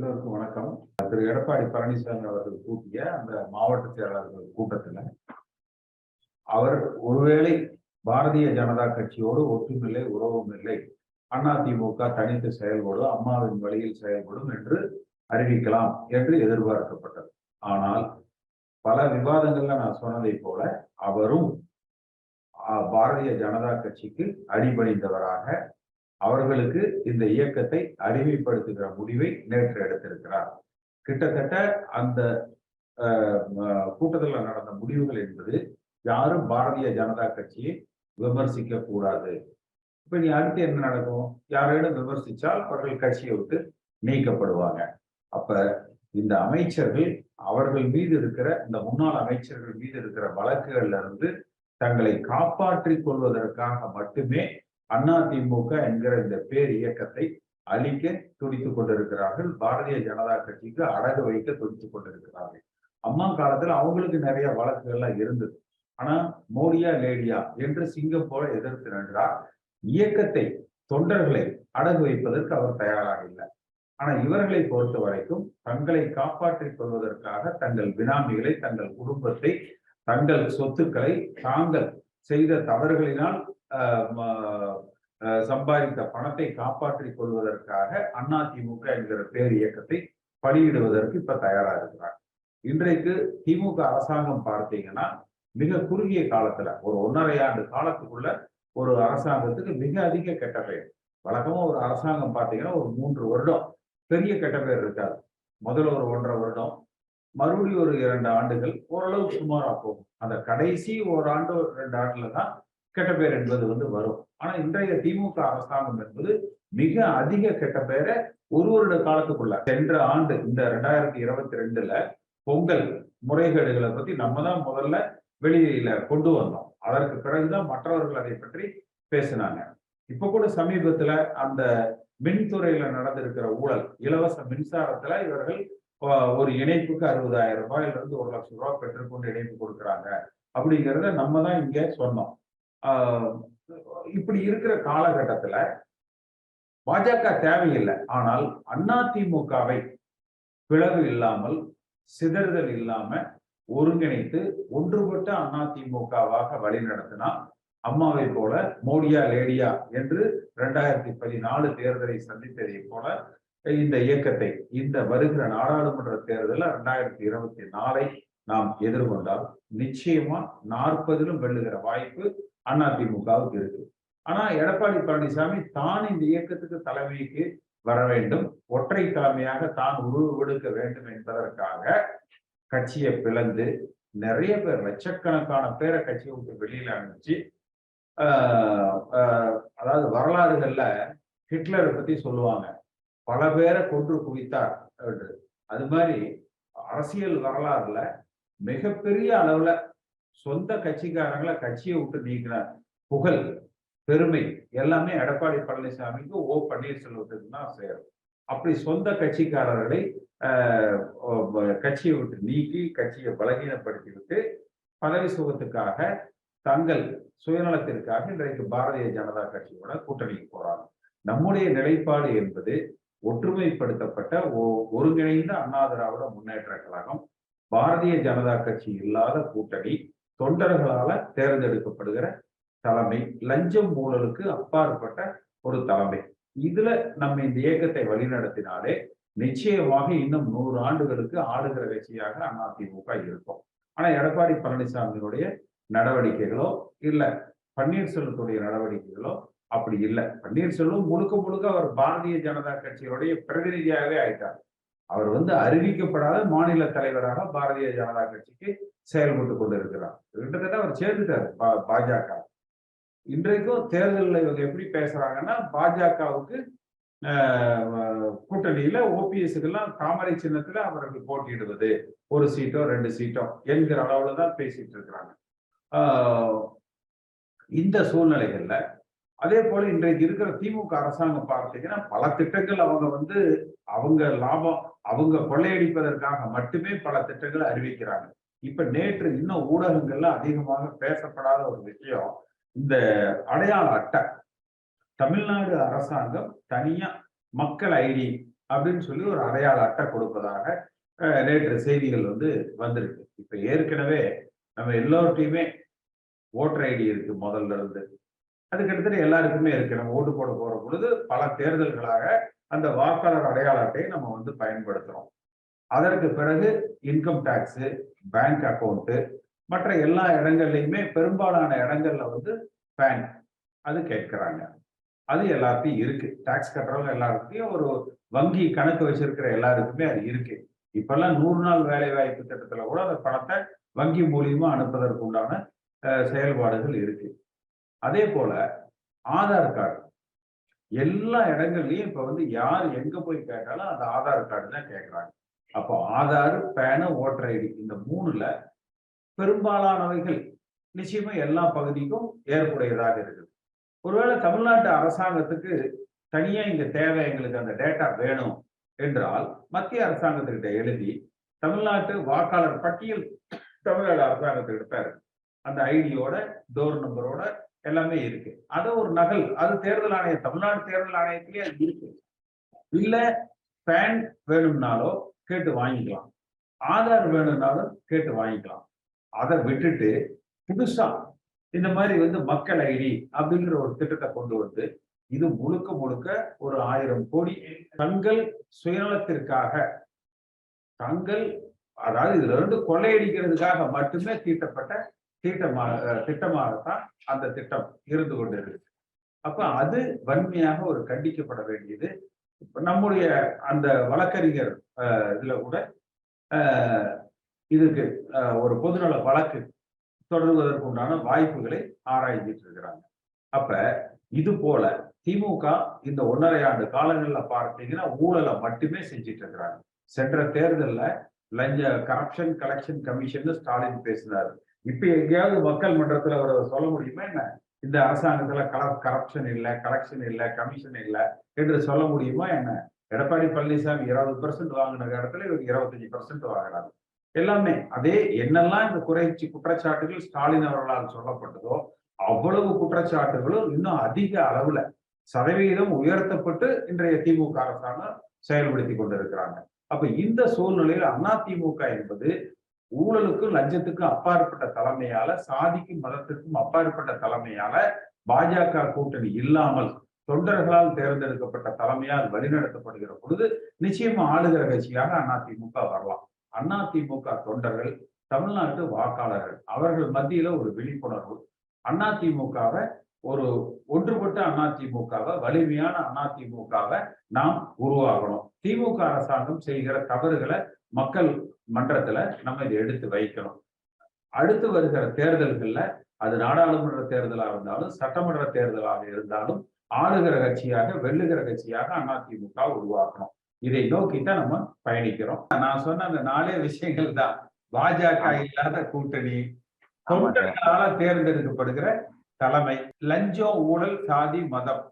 எல்லோருக்கும் வணக்கம். திரு எடப்பாடி பழனிசாமி அவர்கள் கூட்டிய அந்த மாவட்ட செயலாளர்கள் கூட்டத்தில் அவர் ஒருவேளை பாரதிய ஜனதா கட்சியோடு ஒற்றுமில்லை உறவும் இல்லை அதிமுக தனித்து செயல்படும் அம்மாவின் வழியில் செயல்படும் என்று அறிவிக்கலாம் என்று எதிர்பார்க்கப்பட்டது. ஆனால் பல விவாதங்கள்ல நான் சொன்னதை போல அவரும் பாரதிய ஜனதா கட்சிக்கு அடிபணிந்தவராக அவர்களுக்கு இந்த இயக்கத்தை அறிமுகப்படுத்துகிற முடிவை நேற்று எடுத்திருக்கிறார். கிட்டத்தட்ட அந்த கூட்டத்தில் நடந்த முடிவுகள் என்பது யாரும் பாரதிய ஜனதா கட்சியை விமர்சிக்க கூடாது இப்ப நீ அடுத்து என்ன நடக்கும்? யாரேனும் விமர்சிச்சால் அவர்கள் கட்சியை விட்டு நீக்கப்படுவாங்க. அப்ப இந்த அமைச்சர்கள் அவர்கள் மீது இருக்கிற இந்த முன்னாள் அமைச்சர்கள் மீது இருக்கிற வழக்குகள்ல இருந்து தங்களை காப்பாற்றிக் கொள்வதற்காக மட்டுமே அதிமுக என்கிற இந்த பேர் இயக்கத்தை அழிக்க துடித்துக் கொண்டிருக்கிறார்கள். பாரதிய ஜனதா கட்சிக்கு அடகு வைக்க துடித்துக் கொண்டிருக்கிறார்கள். அம்மா காலத்துல அவங்களுக்கு நிறைய வழக்குகள்லாம் இருந்தது. ஆனா மோடியா லேடியா என்று சிங்கம் போல எதிர்த்து நின்றார். இயக்கத்தை தொண்டர்களை அடகு வைப்பதற்கு அவர் தயாராக இல்லை. ஆனா இவர்களை பொறுத்த வரைக்கும் தங்களை காப்பாற்றிக் கொள்வதற்காக தங்கள் பினாமிகளை தங்கள் குடும்பத்தை தங்கள் சொத்துக்களை தாங்கள் செய்த தவறுகளினால் சம்பாதித்த பணத்தை காப்பாற்றிக் கொள்வதற்காக அதிமுக என்கிற பேர் இயக்கத்தை பலியிடுவதற்கு இப்ப தயாரா இருக்கிறார். இன்றைக்கு திமுக அரசாங்கம் பார்த்தீங்கன்னா மிக குறுகிய காலத்துல ஒரு ஒன்றரை ஆண்டு காலத்துக்குள்ள ஒரு அரசாங்கத்துக்கு மிக அதிக கெட்ட பெயர். வழக்கமா ஒரு அரசாங்கம் பார்த்தீங்கன்னா ஒரு மூன்று வருடம் பெரிய கெட்ட பெயர் இருக்காது. முதல்ல ஒரு ஒன்றரை வருடம் மறுபடியும் ஒரு இரண்டு ஆண்டுகள் ஓரளவு சுமாராக போகும். அந்த கடைசி ஒரு ஆண்டு ரெண்டு ஆண்டுல தான் கெட்ட பேர் என்பது வந்து வரும். ஆனா இன்றைய திமுக அரசாங்கம் என்பது மிக அதிக கெட்ட பேரை ஒரு வருட காலத்துக்குள்ள சென்ற ஆண்டு இந்த ரெண்டாயிரத்தி இருபத்தி ரெண்டுல பொங்கல் முறைகேடுகளை பத்தி நம்ம தான் முதல்ல வெளியில கொண்டு வந்தோம். அதற்கு பிறகுதான் மற்றவர்கள் அதை பற்றி பேசினாங்க. இப்ப கூட சமீபத்துல அந்த மின்துறையில நடந்திருக்கிற ஊழல் இலவச மின்சாரத்துல இவர்கள் ஒரு இணைப்புக்கு அறுபதாயிரம் ரூபாயில இருந்து ஒரு லட்சம் ரூபாய் பெற்றுக்கொண்டு இணைப்பு கொடுக்குறாங்க. அப்படிங்கிறத நம்ம தான் இங்க சொன்னோம். இப்படி இருக்கிற காலகட்டத்துல பாஜக தேவையில்லை. ஆனால் அதிமுகவை பிளவு இல்லாமல் சிதறுதல் இல்லாம ஒருங்கிணைத்து ஒன்றுபட்ட அதிமுகவாக வழிநடத்தினா அம்மாவை போல மோடியா லேடியா என்று இரண்டாயிரத்தி பதினாலு தேர்தலை சந்தித்ததை போல இந்த இயக்கத்தை இந்த வருகிற நாடாளுமன்ற தேர்தலில் இரண்டாயிரத்தி இருபத்தி நாலை நாம் எதிர்கொண்டால் நிச்சயமா நாற்பதிலும் வெல்லுகிற வாய்ப்பு அதிமுகவுக்கு இருக்கு. ஆனா எடப்பாடி பழனிசாமி தான் இந்த இயக்கத்துக்கு தலைமைக்கு வர வேண்டும். ஒற்றை தலைமையாக தான் உருவெடுக்க வேண்டும் என்பதற்காக கட்சியை பிளந்து நிறைய பேர் லட்சக்கணக்கான பேரை கட்சியை விட்டு வெளியில அனுப்பிச்சு அதாவது வரலாறுகள்ல ஹிட்லரை பத்தி சொல்லுவாங்க. பல பேரை கொன்று குவித்தார் அது மாதிரி அரசியல் வரலாறுல மிகப்பெரிய அளவுல சொந்த கட்சிக்காரங்களை கட்சியை விட்டு நீக்கின புகழ் பெருமை எல்லாமே எடப்பாடி பழனிசாமிக்கு ஓ பன்னீர்செல்வத்துக்கு தான் சேரும். அப்படி சொந்த கட்சிக்காரர்களை கட்சியை விட்டு நீக்கி கட்சியை பலகீனப்படுத்தி விட்டு பதவி சுகத்துக்காக தங்கள் சுயநலத்திற்காக இன்றைக்கு பாரதிய ஜனதா கட்சியோட கூட்டணிக்கு போறாங்க. நம்முடைய நிலைப்பாடு என்பது ஒற்றுமைப்படுத்தப்பட்ட ஒருங்கிணைந்த அண்ணா திராவிட முன்னேற்ற கழகம் பாரதிய ஜனதா கட்சி இல்லாத கூட்டணி தொண்டர்களால தேர்ந்தெடுக்கப்படுகிற தலைமை லஞ்சம் ஊழலுக்கு அப்பாற்பட்ட ஒரு தலைமை. இதுல நம்ம இந்த இயக்கத்தை வழிநடத்தினாலே நிச்சயமாக இன்னும் நூறு ஆண்டுகளுக்கு ஆளுகிற கட்சியாக அதிமுக இருக்கும். ஆனா எடப்பாடி பழனிசாமியுடைய நடவடிக்கைகளோ இல்ல பன்னீர்செல்வத்துடைய நடவடிக்கைகளோ அப்படி இல்லை. பன்னீர்செல்வம் முழுக்க முழுக்க அவர் பாரதிய ஜனதா கட்சியினுடைய பிரதிநிதியாகவே ஆயிட்டார். அவர் வந்து அறிவிக்கப்படாத மாநில தலைவராக பாரதிய ஜனதா கட்சிக்கு செயல்பட்டு கொண்டிருக்கிறார். கிட்டத்தட்ட அவர் சேர்ந்துட்டார் பாஜக. இன்றைக்கும் தேர்தலில் இவங்க எப்படி பேசுறாங்கன்னா பாஜகவுக்கு கூட்டணியில ஓபிஎஸ்க்கெல்லாம் தாமரை சின்னத்துல அவர்கள் போட்டியிடுவது. ஒரு சீட்டோ ரெண்டு சீட்டோ என்கிற அளவுல தான் பேசிட்டு இருக்கிறாங்க. இந்த சூழ்நிலைகள்ல அதே போல இன்றைக்கு இருக்கிற திமுக அரசாங்கம் பார்த்தீங்கன்னா பல திட்டங்கள் அவங்க வந்து அவங்க லாபம் அவங்க கொள்ளையடிப்பதற்காக மட்டுமே பல திட்டங்களை அறிவிக்கிறாங்க. இப்ப நேற்று இன்னும் ஊடகங்கள்ல அதிகமாக பேசப்படாத ஒரு விஷயம் இந்த அடையாள அட்டை. தமிழ்நாடு அரசாங்கம் தனியா மக்கள் ஐடி அப்படின்னு சொல்லி ஒரு அடையாள அட்டை கொடுப்பதாக நேற்று செய்திகள் வந்து வந்திருக்கு. இப்ப ஏற்கனவே நம்ம எல்லோர்ட்டையுமே ஓட்டர் ஐடி இருக்கு முதல்ல இருந்து. அது கிட்டத்தட்ட எல்லாருக்குமே இருக்கு. நம்ம ஓட்டு போட போற பொழுது பல தேர்தல்களாக அந்த வாக்காளர் அடையாள அட்டையை நம்ம வந்து பயன்படுத்துறோம். அதற்கு பிறகு இன்கம் டேக்ஸ் பேங்க் அக்கௌண்ட்டு மற்ற எல்லா இடங்கள்லையுமே பெரும்பாலான இடங்கள்ல வந்து பேன் அது கேட்கிறாங்க. அது எல்லாத்தையும் இருக்கு. டாக்ஸ் கட்டுறவங்க எல்லாருக்கையும் ஒரு வங்கி கணக்கு வச்சிருக்கிற எல்லாருக்குமே அது இருக்கு. இப்பெல்லாம் நூறு நாள் வேலை வாய்ப்பு திட்டத்துல கூட அந்த பணத்தை வங்கி மூலியமா அனுப்புவதற்கு உண்டான செயல்பாடுகள் இருக்கு. அதே போல ஆதார் கார்டு. எல்லா இடங்கள்லயும் இப்ப வந்து யார் எங்க போய் கேட்டாலும் அந்த ஆதார் கார்டு தான் கேட்கறாங்க அப்போ ஆதார் பேனு ஓட்டர் ஐடி இந்த மூணுல பெரும்பாலானவைகள் நிச்சயமா எல்லா பகுதிக்கும் ஏற்புடையதாக இருக்குது. ஒருவேளை தமிழ்நாட்டு அரசாங்கத்துக்கு தனியா இங்க தேவை எங்களுக்கு அந்த டேட்டா வேணும் என்றால் மத்திய அரசாங்கத்துக்கிட்ட எழுதி தமிழ்நாட்டு வாக்காளர் பட்டியல் தமிழ்நாடு அரசாங்கத்துக்கிட்ட இருக்கு அந்த ஐடியோட டோர் நம்பரோட எல்லாமே இருக்கு. அது ஒரு நகல் அது தேர்தல் ஆணையம் தமிழ்நாடு தேர்தல் ஆணையத்திலேயே அது இருக்கு. இல்ல பேன் வேணும்னாலோ கேட்டு வாங்கிக்கலாம். ஆதார் வேணும்னாலும் கேட்டு வாங்கிக்கலாம். அதை விட்டுட்டு புதுசா இந்த மாதிரி வந்து மக்கள் ஐடி அப்படிங்கிற ஒரு திட்டத்தை கொண்டு வந்து இது முழுக்க முழுக்க ஒரு ஆயிரம் கோடி தங்கள் சுயநலத்திற்காக தங்கள் அதாவது இதுல இருந்து கொள்ளையடிக்கிறதுக்காக மட்டுமே தீட்டப்பட்ட தீட்டமாக திட்டமாகத்தான் அந்த திட்டம் இருந்து கொண்டிருக்கு அப்ப அது வன்மையாக ஒரு கண்டிக்கப்பட வேண்டியது. நம்முடைய அந்த வழக்கறிஞர் இதில் இதுல கூட இதுக்கு ஒரு பொதுநல வழக்கு தொடர்வதற்கு உண்டான வாய்ப்புகளை ஆராய்ஞ்சிட்டு இருக்கிறாங்க. அப்ப இது போல திமுக இந்த ஒன்றரை ஆண்டு காலங்கள்ல பார்த்தீங்கன்னா ஊழலை மட்டுமே செஞ்சிட்டு இருக்கிறாங்க. சென்ற தேர்தலில் லஞ்ச கரப்ஷன் கலெக்ஷன் கமிஷன் ஸ்டாலின் பேசினாரு. இப்ப எங்கேயாவது மக்கள் மன்றத்துல அவர் சொல்ல முடியுமா என்ன? இந்த அரசாங்கத்துல கரப்ஷன் இல்ல கலெக்ஷன் இல்ல கமிஷன் இல்ல என்று சொல்ல முடியுமா என்ன? எடப்பாடி பழனிசாமி இருபது பெர்சன்ட் வாங்கின இடத்துல இவர் இருபத்தஞ்சு பெர்சன்ட் வாங்குறாரு. எல்லாமே அதே என்னெல்லாம் இந்த குறைச்சி குற்றச்சாட்டுகள் ஸ்டாலின் அவர்களால் சொல்லப்பட்டதோ அவ்வளவு குற்றச்சாட்டுகளும் இன்னும் அதிக அளவுல சதவீதம் உயர்த்தப்பட்டு இன்றைய திமுக அரசாங்கம் செயல்படுத்தி கொண்டிருக்கிறாங்க. அப்ப இந்த சூழ்நிலையில் அதிமுக என்பது ஊழலுக்கும் லஞ்சத்துக்கும் அப்பாற்பட்ட தலைமையால சாதிக்கும் மதத்திற்கும் அப்பாற்பட்ட தலைமையால பாஜக கூட்டணி இல்லாமல் தொண்டர்களால் தேர்ந்தெடுக்கப்பட்ட தலைமையால் வழிநடத்தப்படுகிற பொழுது நிச்சயமா ஆளுகிற கட்சியாக அதிமுக வரலாம். அதிமுக தொண்டர்கள் தமிழ்நாட்டு வாக்காளர்கள் அவர்கள் மத்தியில ஒரு விழிப்புணர்வு. அதிமுகவை ஒரு ஒன்றுபட்ட அதிமுகவை வலிமையான அதிமுகவை நாம் உருவாகணும் திமுக அரசாங்கம் செய்கிற தவறுகளை மக்கள் மன்றத்துல நம்ம இதை எடுத்து வைக்கணும். அடுத்து வருகிற தேர்தல்கள்ல அது நாடாளுமன்ற தேர்தலா இருந்தாலும் சட்டமன்ற தேர்தலாக இருந்தாலும் ஆளுகிற கட்சியாக வெல்லுகிற கட்சியாக அதிமுக உருவாக்கணும். இதை நோக்கித்தான் நம்ம பயணிக்கிறோம். நான் சொன்ன அந்த நாலே விஷயங்கள் தான். பாஜக இல்லாத கூட்டணி தொண்டர்களால தேர்ந்தெடுக்கப்படுகிற தலைமை லஞ்சம் ஊழல் சாதி மதம்.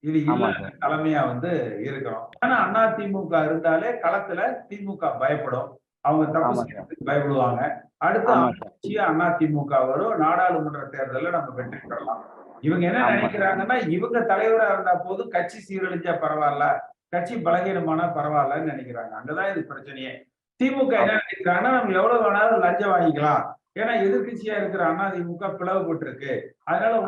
இது இல்லாத தலைமையா வந்து இருக்கிறோம். ஆனா அண்ணா திமுக இருந்தாலே களத்துல திமுக பயப்படும். அவங்க தப்பு பயப்படுவாங்க. அடுத்து ஆமாங்க. சார். ஆட்சியா அண்ணா திமுக வரும் நாடாளுமன்ற தேர்தல்ல நம்ம வெற்றி பெறலாம். இவங்க என்ன. நினைக்கிறாங்கன்னா இவங்க தலைவரா இருந்தா போதும் கட்சி சீரழிஞ்சா பரவாயில்ல கட்சி பலகீனமானா பரவாயில்லன்னு நினைக்கிறாங்க. அங்கதான் இது பிரச்சனையே. திமுக என்ன நினைக்கிறாங்கன்னா நம்ம எவ்வளவு வேணாலும் லஞ்சம் வாங்கிக்கலாம். ஏன்னா எதிர்க்கட்சியா இருக்கிற அண்ணா திமுக பிளவுபட்டு இருக்கு அதனால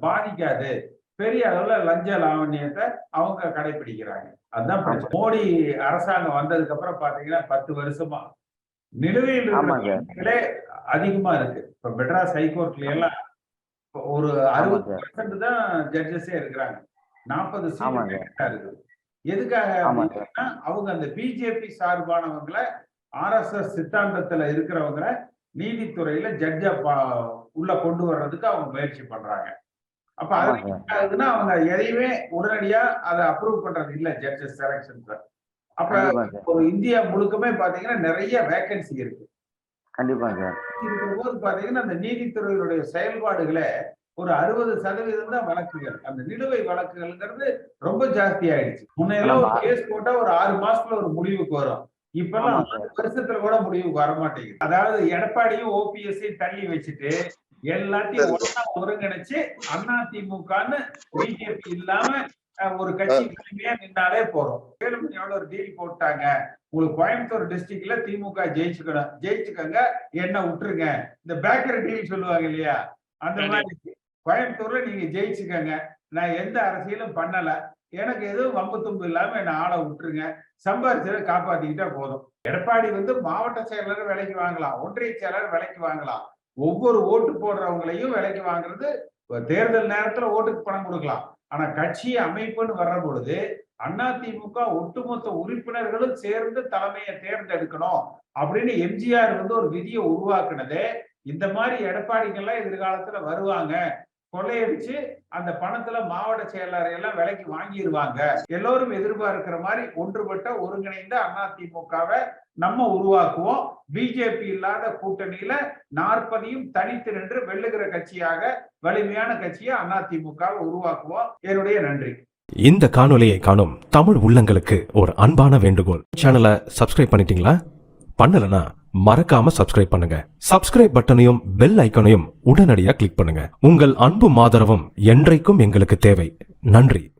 பாதிக்காது. பெரிய அளவுல லஞ்ச லாவண்யத்தை அவங்க கடைபிடிக்கிறாங்க அதுதான். மோடி அரசாங்கம் வந்ததுக்கு அப்புறம் பாத்தீங்கன்னா பத்து வருஷமா நிலுவையில் இருக்கிற அதிகமா இருக்கு. இப்ப மெட்ராஸ் ஹைகோர்ட்ல எல்லாம் ஒரு அறுபது. பர்சன்ட் தான் ஜட்ஜஸே இருக்கிறாங்க. நாற்பது. சீட் இருக்குது எதுக்காக அவங்க அந்த பிஜேபி சார்பானவங்களை ஆர்எஸ்எஸ் சித்தாந்தத்துல இருக்கிறவங்கள நீதித்துறையில ஜட்ஜா உள்ள கொண்டு வர்றதுக்கு அவங்க முயற்சி பண்றாங்க. அப்ப அது ஆமாங்க. ஆகுதுன்னா அவங்க எதையுமே உடனடியா அதை அப்ரூவ் பண்றது இல்ல ஜட்ஜஸ் செலக்ஷன்ஸ் அப்ப ஒரு இந்தியா முழுக்கமே பாத்தீங்கன்னா நிறைய வேகன்சி இருக்கு. கண்டிப்பாங்க. சார் இருக்கிற போது பாத்தீங்கன்னா அந்த நீதித்துறையினுடைய செயல்பாடுகளை ஒரு அறுபது சதவீதம் தான் வழக்குகள். அந்த நிலுவை வழக்குகள்ங்கிறது ரொம்ப ஜாஸ்தி ஆயிடுச்சு. முன்னையெல்லாம் ஒரு. கேஸ் போட்டா ஒரு ஆறு மாசத்துல ஒரு முடிவுக்கு வரும். இப்பெல்லாம் வருஷத்துல கூட முடிவுக்கு வர மாட்டேங்குது அதாவது எடப்பாடியும் ஓபிஎஸ்ஸையும் தள்ளி வச்சுட்டு எல்லாத்தையும் ஒண்ணா ஒருங்கிணைச்சு அண்ணா திமுகன்னு பிஜேபி இல்லாம ஒரு கட்சி தலைமையா நின்னாலே போறோம் வேலுமணி எவ்வளவு டீல் போட்டாங்க. உங்களுக்கு கோயம்புத்தூர் டிஸ்ட்ரிக்ட்ல திமுக ஜெயிச்சுக்கணும் ஜெயிச்சுக்கங்க என்ன விட்டுருங்க. இந்த பேக்கரி டீல் சொல்லுவாங்க இல்லையா? அந்த மாதிரி. கோயம்புத்தூர்ல நீங்க ஜெயிச்சுக்கங்க. நான் எந்த அரசியலும் பண்ணல. எனக்கு எதுவும் வம்பு தும்பு இல்லாம என்ன ஆளை விட்டுருங்க. சம்பாரிச்சதை காப்பாத்திக்கிட்டா போதும். எடப்பாடி வந்து மாவட்ட செயலர் விலைக்கு வாங்கலாம். ஒன்றிய செயலர் விலைக்கு வாங்கலாம். ஒவ்வொரு ஓட்டு போடுறவங்களையும் விலைக்கு வாங்குறது தேர்தல் நேரத்துல ஓட்டுக்கு பணம் கொடுக்கலாம். ஆனா கட்சி அமைப்புன்னு வர்ற பொழுது அதிமுக ஒட்டுமொத்த உறுப்பினர்களும் சேர்ந்து தலைமையை தேர்ந்தெடுக்கணும் அப்படின்னு எம்ஜிஆர் வந்து ஒரு விதியை உருவாக்குனது. இந்த மாதிரி எடப்பாடிகள்லாம் எதிர்காலத்துல வருவாங்க. கொள்ளையடிச்சு அந்த பணத்துல மாவட்ட செயலாளர் எல்லாம் விலைக்கு வாங்கிடுவாங்க எல்லோரும் எதிர்பார்க்கிற மாதிரி ஒன்றுபட்ட ஒருங்கிணைந்த அதிமுகவை நம்ம உருவாக்குவோம். பிஜேபி இல்லாத கூட்டணியில நாற்பதையும் தனித்து நின்று வெல்லுகிற கட்சியாக வலிமையான கட்சியை அதிமுக உருவாக்குவோம். என்னுடைய நன்றி. இந்த காணொலியை காணும் தமிழ் உள்ளங்களுக்கு ஒரு அன்பான வேண்டுகோள். சேனலை சப்ஸ்கிரைப் பண்ணிட்டீங்களா? பண்ணலனா மறக்காம சப்ஸ்கிரைப் பண்ணுங்க. சப்ஸ்கிரைப் பட்டனையும் பெல் ஐக்கனையும் உடனடியாக கிளிக் பண்ணுங்க. உங்கள் அன்பு மாதரவும் என்றைக்கும் எங்களுக்கு தேவை. நன்றி.